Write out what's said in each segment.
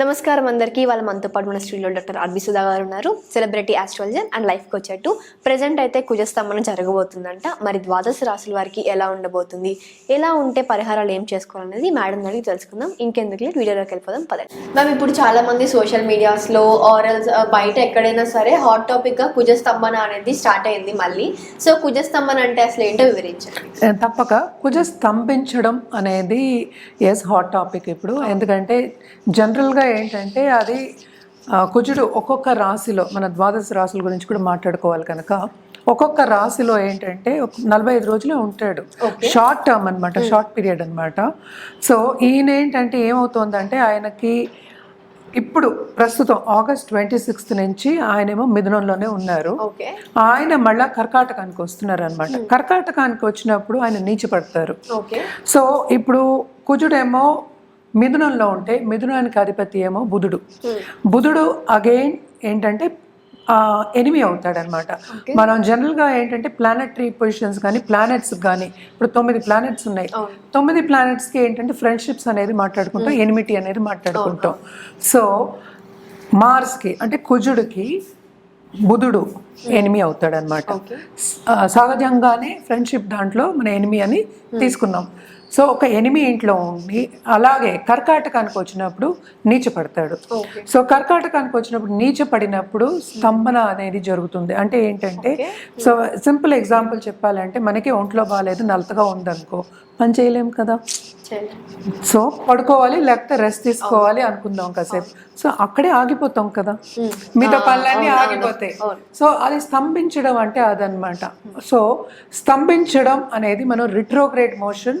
నమస్కారం అందరికీ. వాళ్ళ మనతో పాటు మన స్టూడియోలో డాక్టర్ ఆర్బి సుధా గారు ఉన్నారు. Celebrity astrologer and life coach అటు. ప్రజెంట్ అయితే కుజస్తంభనం జరగబోతుందంట. మరి ద్వాదశ రాశుల వారికి ఎలా ఉండబోతుంది? ఎలా ఉంటే పరిహారాలు ఏం చేసుకోవాలనేది మేడం అడిగి తెలుసుకుందాం. ఇంకెందుకు లేదు వీడియోలోకి వెళ్ళిపోదాం పదండి. మ్యామ్ ఇప్పుడు చాలా మంది సోషల్ మీడియాస్లో ఆరల్స్ బయట ఎక్కడైనా సరే హాట్ టాపిక్గా కుజస్తంభన అనేది స్టార్ట్ అయింది మళ్ళీ. సో కుజస్తంభన అంటే అసలు ఏంటో వివరించండి. తప్పక. కుజ స్తంభించడం అనేది ఎస్ హాట్ టాపిక్ ఇప్పుడు. ఎందుకంటే జనరల్గా ఏంటంటే అది కుజుడు ఒక్కొక్క రాశిలో మన ద్వాదశ రాశుల గురించి కూడా మాట్లాడుకోవాలి కనుక ఒక్కొక్క రాశిలో ఏంటంటే ఒక నలభై ఐదు రోజులే ఉంటాడు. షార్ట్ టర్మ్ అనమాట షార్ట్ పీరియడ్ అనమాట సో ఈయన ఏంటంటే ఏమవుతోందంటే ఆయనకి ఇప్పుడు ప్రస్తుతం ఆగస్ట్ ట్వంటీ సిక్స్త్ నుంచి ఆయనేమో మిథునంలోనే ఉన్నారు. ఆయన మళ్ళా కర్కాటకానికి వస్తున్నారు అనమాట కర్కాటకానికి వచ్చినప్పుడు ఆయన నీచపడతారు. ఓకే. సో ఇప్పుడు కుజుడేమో మిథునంలో ఉంటే మిథునానికి అధిపతి ఏమో బుధుడు. బుధుడు అగైన్ ఏంటంటే ఎనిమి అవుతాడనమాట. మనం జనరల్గా ఏంటంటే ప్లానెటరీ పొజిషన్స్ కానీ ప్లానెట్స్ కానీ ఇప్పుడు తొమ్మిది ప్లానెట్స్ ఉన్నాయి. తొమ్మిది ప్లానెట్స్కి ఏంటంటే ఫ్రెండ్షిప్స్ అనేది మాట్లాడుకుంటాం ఎనిమిటీ అనేది మాట్లాడుకుంటాం. సో మార్స్కి అంటే కుజుడికి బుధుడు ఎనిమి అవుతాడనమాట. సహజంగానే ఫ్రెండ్షిప్ దాంట్లో మన ఎనిమి అని తీసుకున్నాం. సో ఒక ఎనిమి ఇంట్లో ఉండి అలాగే కర్కాటకానికి వచ్చినప్పుడు నీచపడతాడు. సో కర్కాటకానికి వచ్చినప్పుడు నీచ పడినప్పుడు స్తంభన అనేది జరుగుతుంది. అంటే ఏంటంటే సో సింపుల్ ఎగ్జాంపుల్ చెప్పాలంటే మనకి ఒంట్లో బాగాలేదు నలతగా ఉందనుకో పని చేయలేం కదా. సో పడుకోవాలి లేకపోతే రెస్ట్ తీసుకోవాలి అనుకుందాం కాసేపు. సో అక్కడే ఆగిపోతాం కదా. మిగతా పనులన్నీ ఆగిపోతాయి. సో అది స్తంభించడం అంటే అదనమాట సో స్తంభించడం అనేది మనం retrograde motion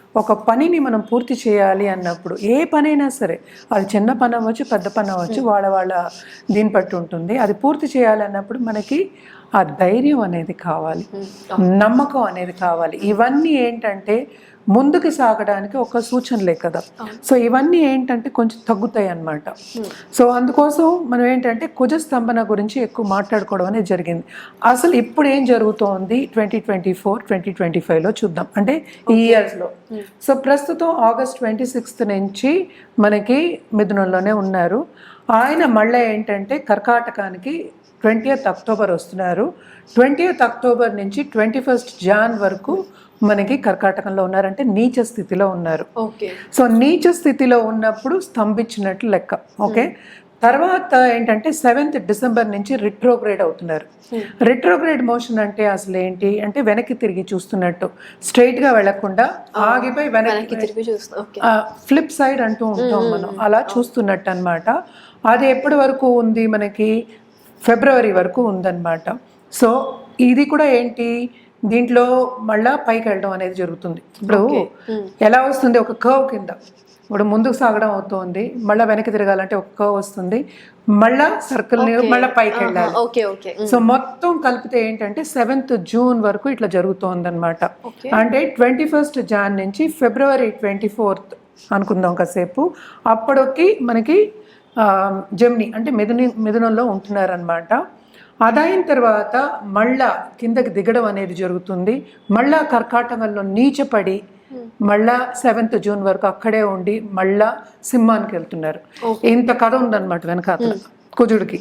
ఒక పనిని మనం పూర్తి చేయాలి అన్నప్పుడు ఏ పనైనా సరే అది చిన్న పని అవ్వచ్చు పెద్ద పని అవ్వచ్చు వాళ్ళ వాళ్ళ దీన్ని బట్టి ఉంటుంది. అది పూర్తి చేయాలన్నప్పుడు మనకి ఆ ధైర్యం అనేది కావాలి. నమ్మకం అనేది కావాలి. ఇవన్నీ ఏంటంటే ముందుకు సాగడానికి ఒక సూచనలే కదా. సో ఇవన్నీ ఏంటంటే కొంచెం తగ్గుతాయి అన్నమాట. సో అందుకోసం మనం ఏంటంటే కుజ స్తంభన గురించి ఎక్కువ మాట్లాడుకోవడం అనేది జరిగింది. అసలు ఇప్పుడు ఏం జరుగుతోంది? Twenty twenty four twenty twenty ఫైవ్లో చూద్దాం. అంటే ఈ ఇయర్స్లో సో ప్రస్తుతం ఆగస్ట్ ట్వంటీ సిక్స్త్ నుంచి మనకి మిథునంలోనే ఉన్నారు. ఆయన మళ్ళీ ఏంటంటే కర్కాటకానికి ట్వంటీయత్ అక్టోబర్ వస్తున్నారు. ట్వంటీయత్ అక్టోబర్ నుంచి ట్వంటీ ఫస్ట్ జాన్ వరకు మనకి కర్కాటకంలో ఉన్నారంటే నీచ స్థితిలో ఉన్నారు. సో నీచ స్థితిలో ఉన్నప్పుడు స్తంభించినట్లు లెక్క. ఓకే? తర్వాత ఏంటంటే సెవెంత్ డిసెంబర్ నుంచి రిట్రోగ్రేడ్ అవుతున్నారు. రిట్రోగ్రేడ్ మోషన్ అంటే అసలు ఏంటి? అంటే వెనక్కి తిరిగి చూస్తున్నట్టు. స్ట్రైట్గా వెళ్ళకుండా ఆగిపోయి వెనక్కి తిరిగి ఫ్లిప్ సైడ్ అంటూ ఉంటాం మనం. అలా చూస్తున్నట్టు అన్నమాట అది ఎప్పటి వరకు ఉంది? మనకి ఫిబ్రవరి వరకు ఉందన్నమాట. సో ఇది కూడా ఏంటి? దీంట్లో మళ్ళా పైకి వెళ్ళడం అనేది జరుగుతుంది. ఇప్పుడు ఎలా వస్తుంది? ఒక కర్వ్ కింద. ఇప్పుడు ముందుకు సాగడం అవుతుంది. మళ్ళీ వెనక్కి తిరగాలంటే ఒక కర్వ్ వస్తుంది. మళ్ళా సర్కిల్ మళ్ళీ పైకి వెళ్ళాలి. Okay okay. సో మొత్తం కలిపితే ఏంటంటే సెవెంత్ జూన్ వరకు ఇట్లా జరుగుతోంది అనమాట అంటే ట్వంటీ ఫస్ట్ జాన్ నుంచి ఫిబ్రవరి ట్వంటీ ఫోర్త్ అనుకుందాం కాసేపు. అప్పటికి మనకి జమ్ని అంటే మిథుని మిథునంలో ఉంటున్నారనమాట అదైన తర్వాత మళ్ళా కిందకి దిగడం అనేది జరుగుతుంది. మళ్ళా కర్కాటకంలో నీచపడి మళ్ళా సెవెంత్ జూన్ వరకు అక్కడే ఉండి మళ్ళా సింహానికి వెళ్తున్నారు. ఇంత కథ ఉందన్నమాట వెనకాతల కుజుడికి.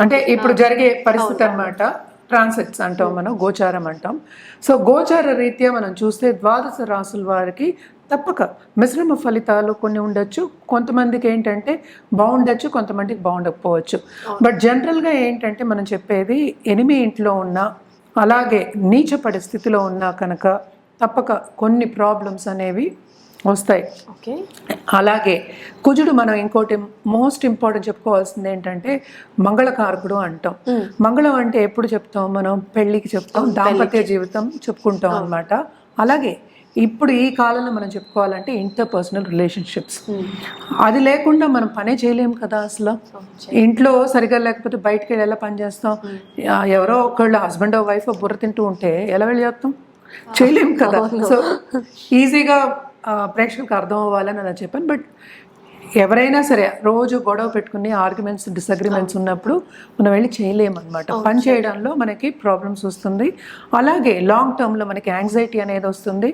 అంటే ఇప్పుడు జరిగే పరిస్థితి అన్నమాట. ట్రాన్సిట్స్ అంటాం మనం గోచారం అంటాం. సో గోచార రీత్యా మనం చూస్తే ద్వాదశ రాసుల వారికి తప్పక. మిశ్రమ ఫలితాలు కొన్ని ఉండొచ్చు. కొంతమందికి ఏంటంటే బాగుండొచ్చు కొంతమందికి బాగుండకపోవచ్చు. బట్ జనరల్గా ఏంటంటే మనం చెప్పేది ఎనిమి ఇంట్లో ఉన్న అలాగే నీచ పరిస్థితిలో ఉన్నా కనుక తప్పక కొన్ని ప్రాబ్లమ్స్ అనేవి వస్తాయి. ఓకే. అలాగే కుజుడు మనం ఇంకోటి మోస్ట్ ఇంపార్టెంట్ చెప్పుకోవాల్సింది ఏంటంటే మంగళకారకుడు అంటాం. మంగళం అంటే ఎప్పుడు చెప్తాం మనం? పెళ్ళికి చెప్తాం. దాంపత్య జీవితం చెప్పుకుంటాం అన్నమాట. అలాగే ఇప్పుడు ఈ కాలంలో మనం చెప్పుకోవాలంటే ఇంటర్ పర్సనల్ రిలేషన్షిప్స్. అది లేకుండా మనం పనే చేయలేము కదా అసలు. ఇంట్లో సరిగా లేకపోతే బయటికి వెళ్ళి ఎలా పని చేస్తాం? ఎవరో ఒకళ్ళు హస్బెండ్ వైఫ్ బుర్ర తింటూ ఉంటే ఎలా వెళ్ళి చేస్తాం? చేయలేము కదా. సో ఈజీగా ప్రేక్షకులకు అర్థం అవ్వాలని అలా చెప్పాను. బట్ ఎవరైనా సరే రోజు గొడవ పెట్టుకుని ఆర్గ్యుమెంట్స్ డిసగ్రిమెంట్స్ ఉన్నప్పుడు మనం వెళ్ళి చేయలేము అనమాట పని చేయడంలో మనకి ప్రాబ్లమ్స్ వస్తుంది. అలాగే లాంగ్ టర్మ్లో మనకి యాంగ్జైటీ అనేది వస్తుంది.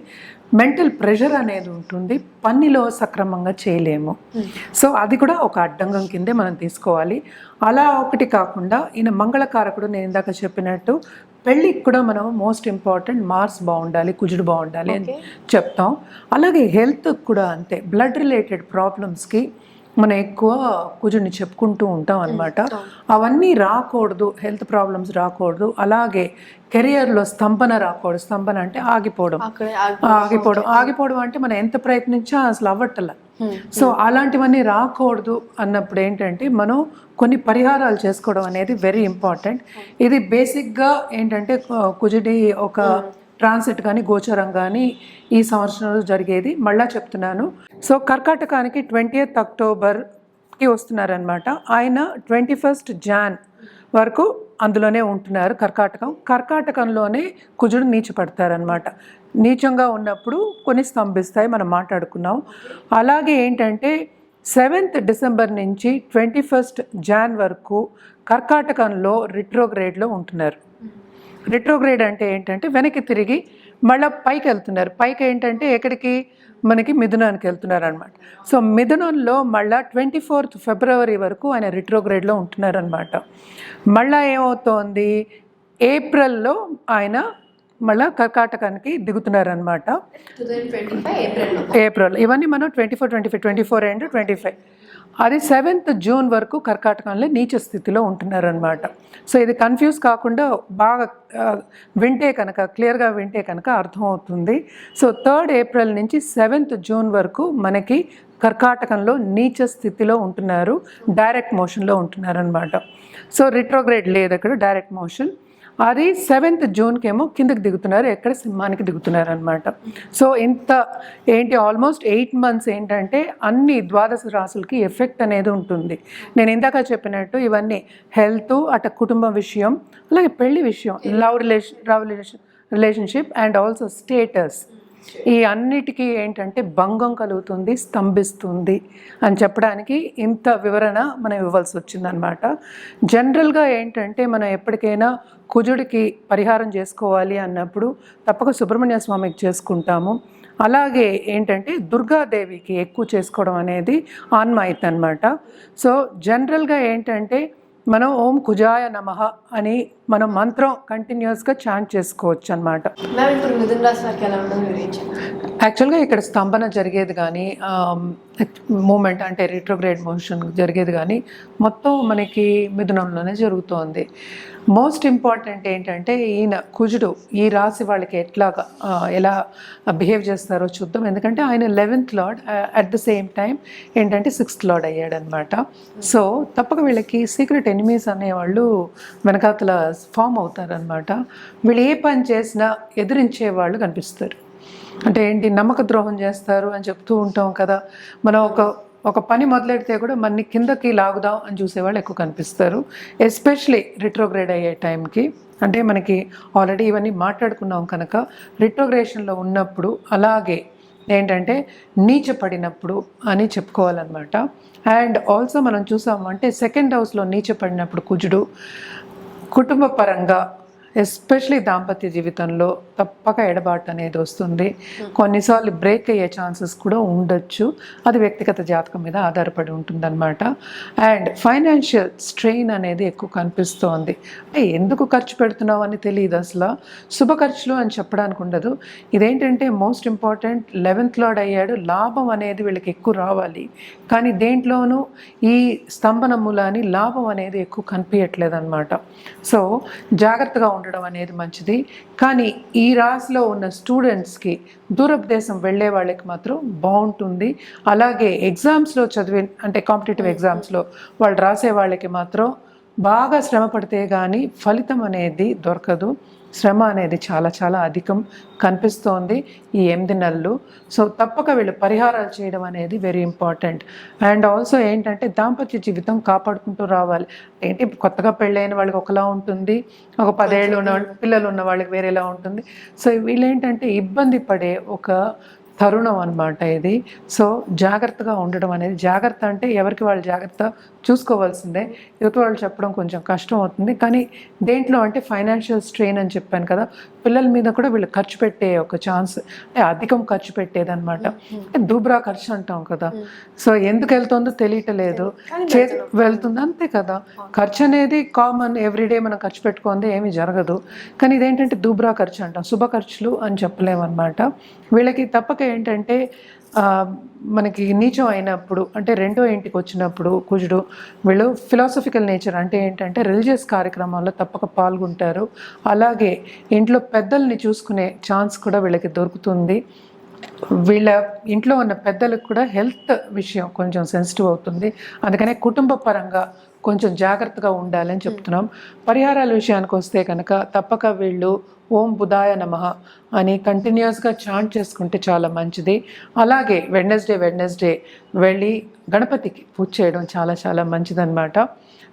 మెంటల్ ప్రెషర్ అనేది ఉంటుంది. పనిలో సక్రమంగా చేయలేము. సో అది కూడా ఒక అడ్డంగం కిందే మనం తీసుకోవాలి. అలా ఒకటి కాకుండా ఈయన మంగళకారకుడు నేను ఇందాక చెప్పినట్టు పెళ్ళికి కూడా మనం మోస్ట్ ఇంపార్టెంట్ మార్స్ బాగుండాలి కుజుడు బాగుండాలి అని చెప్తాం. అలాగే హెల్త్ కూడా అంతే. బ్లడ్ రిలేటెడ్ ప్రాబ్లమ్స్కి మనం ఎక్కువ కుజుడిని చెప్పుకుంటూ ఉంటాం అనమాట అవన్నీ రాకూడదు హెల్త్ ప్రాబ్లమ్స్ రాకూడదు. అలాగే కెరియర్లో స్తంభన రాకూడదు. స్తంభన అంటే ఆగిపోవడం. ఆగిపోవడం. ఆగిపోవడం అంటే మనం ఎంత ప్రయత్నించా అసలు అవ్వట్ల. సో అలాంటివన్నీ రాకూడదు అన్నప్పుడు ఏంటంటే మనం కొన్ని పరిహారాలు చేసుకోవడం అనేది వెరీ ఇంపార్టెంట్ ఇది బేసిక్గా ఏంటంటే కుజుడి ఒక ట్రాన్సిట్ కానీ గోచరం కానీ ఈ సంవత్సరంలో జరిగేది. మళ్ళా చెప్తున్నాను. సో కర్కాటకానికి ట్వంటీ అక్టోబర్కి వస్తున్నారనమాట ఆయన ట్వంటీ ఫస్ట్ జాన్ వరకు అందులోనే ఉంటున్నారు కర్కాటకం. కర్కాటకంలోనే కుజుడు నీచపడతారనమాట నీచంగా ఉన్నప్పుడు కొన్ని స్తంభిస్తాయి మనం మాట్లాడుకున్నాం. అలాగే ఏంటంటే సెవెంత్ డిసెంబర్ నుంచి ట్వంటీ ఫస్ట్ జాన్ వరకు కర్కాటకంలో రిట్రోగ్రేడ్లో ఉంటున్నారు. రిట్రోగ్రేడ్ అంటే ఏంటంటే వెనక్కి తిరిగి మళ్ళీ పైకి వెళ్తున్నారు. పైకి ఏంటంటే ఎక్కడికి? మనకి మిథునానికి వెళ్తున్నారు అనమాట సో మిథునంలో మళ్ళీ ట్వంటీ ఫోర్త్ ఫిబ్రవరి వరకు ఆయన రిట్రోగ్రేడ్లో ఉంటున్నారు అనమాట మళ్ళీ ఏమవుతోంది? ఏప్రిల్లో ఆయన మళ్ళీ కర్కాటకానికి దిగుతున్నారనమాట ఏప్రిల్ ఇవన్నీ మనం twenty four twenty five twenty four and twenty five అది సెవెంత్ జూన్ వరకు కర్కాటకంలో నీచ స్థితిలో ఉంటున్నారనమాట సో ఇది కన్ఫ్యూజ్ కాకుండా బాగా వింటే కనుక క్లియర్గా వింటే కనుక అర్థమవుతుంది. సో థర్డ్ ఏప్రిల్ నుంచి సెవెంత్ జూన్ వరకు మనకి కర్కాటకంలో నీచ స్థితిలో ఉంటున్నారు డైరెక్ట్ మోషన్లో ఉంటున్నారనమాట సో రిట్రోగ్రేడ్ లేదు అక్కడ డైరెక్ట్ మోషన్. అది సెవెంత్ జూన్కి ఏమో కిందకి దిగుతున్నారు ఎక్కడ సింహానికి దిగుతున్నారు అనమాట సో ఇంత ఏంటి ఆల్మోస్ట్ ఎయిట్ మంత్స్ ఏంటంటే అన్ని ద్వాదశ రాసులకి ఎఫెక్ట్ అనేది ఉంటుంది. నేను ఇందాక చెప్పినట్టు ఇవన్నీ హెల్త్ అట కుటుంబ విషయం అలాగే పెళ్ళి విషయం love relation love relation relationship and also status. ఈ అన్నిటికీ ఏంటంటే భంగం కలుగుతుంది స్తంభిస్తుంది అని చెప్పడానికి ఇంత వివరణ మనం ఇవ్వాల్సి వచ్చిందనమాట జనరల్గా ఏంటంటే మనం ఎప్పటికైనా కుజుడికి పరిహారం చేసుకోవాలి అన్నప్పుడు తప్పక సుబ్రహ్మణ్య స్వామికి చేసుకుంటాము. అలాగే ఏంటంటే దుర్గాదేవికి ఎక్కువ చేసుకోవడం అనేది ఆన్మాయిత్ అనమాట సో జనరల్గా ఏంటంటే మనం ఓం కుజాయ నమః అని మనం మంత్రం కంటిన్యూస్గా చాంట్ చేసుకోవచ్చు అనమాట యాక్చువల్గా ఇక్కడ స్తంభన జరిగేది కానీ మూమెంట్ అంటే రిట్రోగ్రేడ్ మోషన్ జరిగేది కానీ మొత్తం మనకి మిథునంలోనే జరుగుతోంది. మోస్ట్ ఇంపార్టెంట్ ఏంటంటే ఈయన కుజుడు ఈ రాశి వాళ్ళకి ఎట్లాగా ఎలా బిహేవ్ చేస్తారో చూద్దాం. ఎందుకంటే ఆయన eleventh lord at the same time ఏంటంటే సిక్స్త్ లార్డ్ అయ్యాడనమాట సో తప్పక వీళ్ళకి సీక్రెట్ ఎనిమీస్ అనేవాళ్ళు వెనకాతల ఫామ్ అవుతారనమాట వీళ్ళు ఏ పని చేసినా ఎదిరించే వాళ్ళు కనిపిస్తారు. అంటే ఏంటి నమ్మక ద్రోహం చేస్తారు అని చెప్తూ ఉంటాం కదా. మనం ఒక ఒక పని మొదలెడితే కూడా మన కిందకి లాగుదాం అని చూసేవాళ్ళు ఎక్కువ కనిపిస్తారు. ఎస్పెషలీ రిట్రోగ్రేడ్ అయ్యే టైంకి. అంటే మనకి ఆల్రెడీ ఇవన్నీ మాట్లాడుకున్నాం కనుక రిట్రోగ్రేషన్లో ఉన్నప్పుడు అలాగే ఏంటంటే నీచపడినప్పుడు అని చెప్పుకోవాలన్నమాట. అండ్ ఆల్సో మనం చూసాము అంటే సెకండ్ హౌస్లో నీచపడినప్పుడు కుజుడు కుటుంబ పరంగా ఎస్పెషలీ దాంపత్య జీవితంలో తప్పక ఎడబాటు అనేది వస్తుంది. కొన్నిసార్లు బ్రేక్ అయ్యే ఛాన్సెస్ కూడా ఉండొచ్చు. అది వ్యక్తిగత జాతకం మీద ఆధారపడి ఉంటుందన్నమాట. అండ్ ఫైనాన్షియల్ స్ట్రెయిన్ అనేది ఎక్కువ కనిపిస్తోంది. అంటే ఎందుకు ఖర్చు పెడుతున్నావు అని తెలియదు అసలు. శుభ ఖర్చులు అని చెప్పడానికి ఉండదు. ఇదేంటంటే మోస్ట్ ఇంపార్టెంట్ లెవెన్త్ లాడ్ అయ్యాడు. లాభం అనేది వీళ్ళకి ఎక్కువ రావాలి. కానీ దేంట్లోనూ ఈ స్తంభన మూలాని లాభం అనేది ఎక్కువ కనిపించట్లేదు అనమాట సో జాగ్రత్తగా ఉండడం అనేది మంచిది. కానీ ఈ రాశిలో ఉన్న స్టూడెంట్స్కి దూరప్రదేశం వెళ్ళే వాళ్ళకి మాత్రం బాగుంటుంది. అలాగే ఎగ్జామ్స్లో చదివే అంటే కాంపిటేటివ్ ఎగ్జామ్స్లో వాళ్ళు రాసే వాళ్ళకి మాత్రం బాగా శ్రమ పడితే కానీ ఫలితం అనేది దొరకదు. శ్రమ అనేది చాలా చాలా అధికం కనిపిస్తోంది ఈ ఎనిమిది నెలలు. సో తప్పక వీళ్ళు పరిహారాలు చేయడం అనేది వెరీ ఇంపార్టెంట్ అండ్ ఆల్సో ఏంటంటే దాంపత్య జీవితం కాపాడుకుంటూ రావాలి. ఏంటి కొత్తగా పెళ్ళైన వాళ్ళకి ఒకలా ఉంటుంది ఒక పదేళ్ళు ఉన్న పిల్లలు ఉన్న వాళ్ళకి వేరేలా ఉంటుంది. సో వీళ్ళు ఏంటంటే ఇబ్బంది పడే ఒక తరుణం అన్నమాట ఇది. సో జాగ్రత్తగా ఉండడం అనేది జాగ్రత్త అంటే ఎవరికి వాళ్ళు జాగ్రత్త చూసుకోవాల్సిందే. యువత వాళ్ళు చెప్పడం కొంచెం కష్టం అవుతుంది. కానీ దేంట్లో అంటే ఫైనాన్షియల్ స్ట్రెయిన్ అని చెప్పాను కదా పిల్లల మీద కూడా వీళ్ళు ఖర్చు పెట్టే ఒక ఛాన్స్ అంటే అధికం ఖర్చు పెట్టేదన్నమాట. దూబ్రా ఖర్చు అంటాం కదా. సో ఎందుకు వెళ్తుందో తెలియటలేదు. చే వెళ్తుంది అంతే కదా. ఖర్చు అనేది కామన్ ఎవ్రీడే మనం ఖర్చు పెట్టుకుంది ఏమీ జరగదు. కానీ ఇదేంటంటే దూబ్రా ఖర్చు అంటాం శుభ ఖర్చులు అని చెప్పలేమన్నమాట. వీళ్ళకి తప్పక ఏంటంటే మనకి నీచం అయినప్పుడు అంటే రెండో ఇంటికి వచ్చినప్పుడు కుజుడు వీళ్ళు ఫిలాసఫికల్ నేచర్ అంటే ఏంటంటే రిలీజియస్ కార్యక్రమాల్లో తప్పక పాల్గొంటారు. అలాగే ఇంట్లో పెద్దల్ని చూసుకునే ఛాన్స్ కూడా వీళ్ళకి దొరుకుతుంది. వీళ్ళ ఇంట్లో ఉన్న పెద్దలకు కూడా హెల్త్ విషయం కొంచెం సెన్సిటివ్ అవుతుంది. అందుకనే కుటుంబ పరంగా కొంచెం జాగ్రత్తగా ఉండాలని చెప్తున్నాం. పరిహారాల విషయానికి వస్తే కనుక తప్పక వీళ్ళు. ఓం బుధాయ నమః అని కంటిన్యూస్గా చాంట్ చేసుకుంటే చాలా మంచిది. అలాగే వెడ్నెస్డే వెడ్నెస్డే వెళ్ళి గణపతికి పూజ చేయడం చాలా చాలా మంచిదన్నమాట.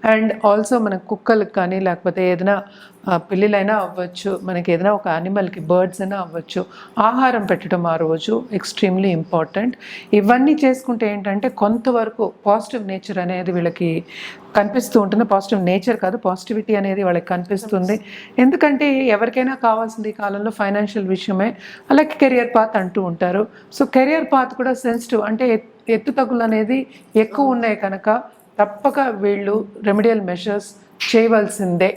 అండ్ ఆల్సో మన కుక్కలకు కానీ లేకపోతే ఏదైనా ఆ, పిల్లిలైనా అవ్వచ్చు మనకి ఏదైనా ఒక యానిమల్కి బర్డ్స్ అయినా అవ్వచ్చు ఆహారం పెట్టడం ఆ రోజు ఎక్స్ట్రీమ్లీ ఇంపార్టెంట్. ఇవన్నీ చేసుకుంటే ఏంటంటే కొంతవరకు పాజిటివ్ నేచర్ అనేది వీళ్ళకి కనిపిస్తూ ఉంటుంది. పాజిటివ్ నేచర్ కాదు పాజిటివిటీ అనేది వాళ్ళకి కనిపిస్తుంది. ఎందుకంటే ఎవరికైనా కావాల్సింది ఈ కాలంలో ఫైనాన్షియల్ విషయమే. అలాగే కెరియర్ పాత్ అంటూ ఉంటారు. సో కెరియర్ పాత్ కూడా సెన్సిటివ్. అంటే ఎత్- ఎత్తు తగులు అనేది ఎక్కువ ఉన్నాయి కనుక తప్పక వీళ్ళు రెమెడియల్ మెషర్స్ చేయవలసిందే.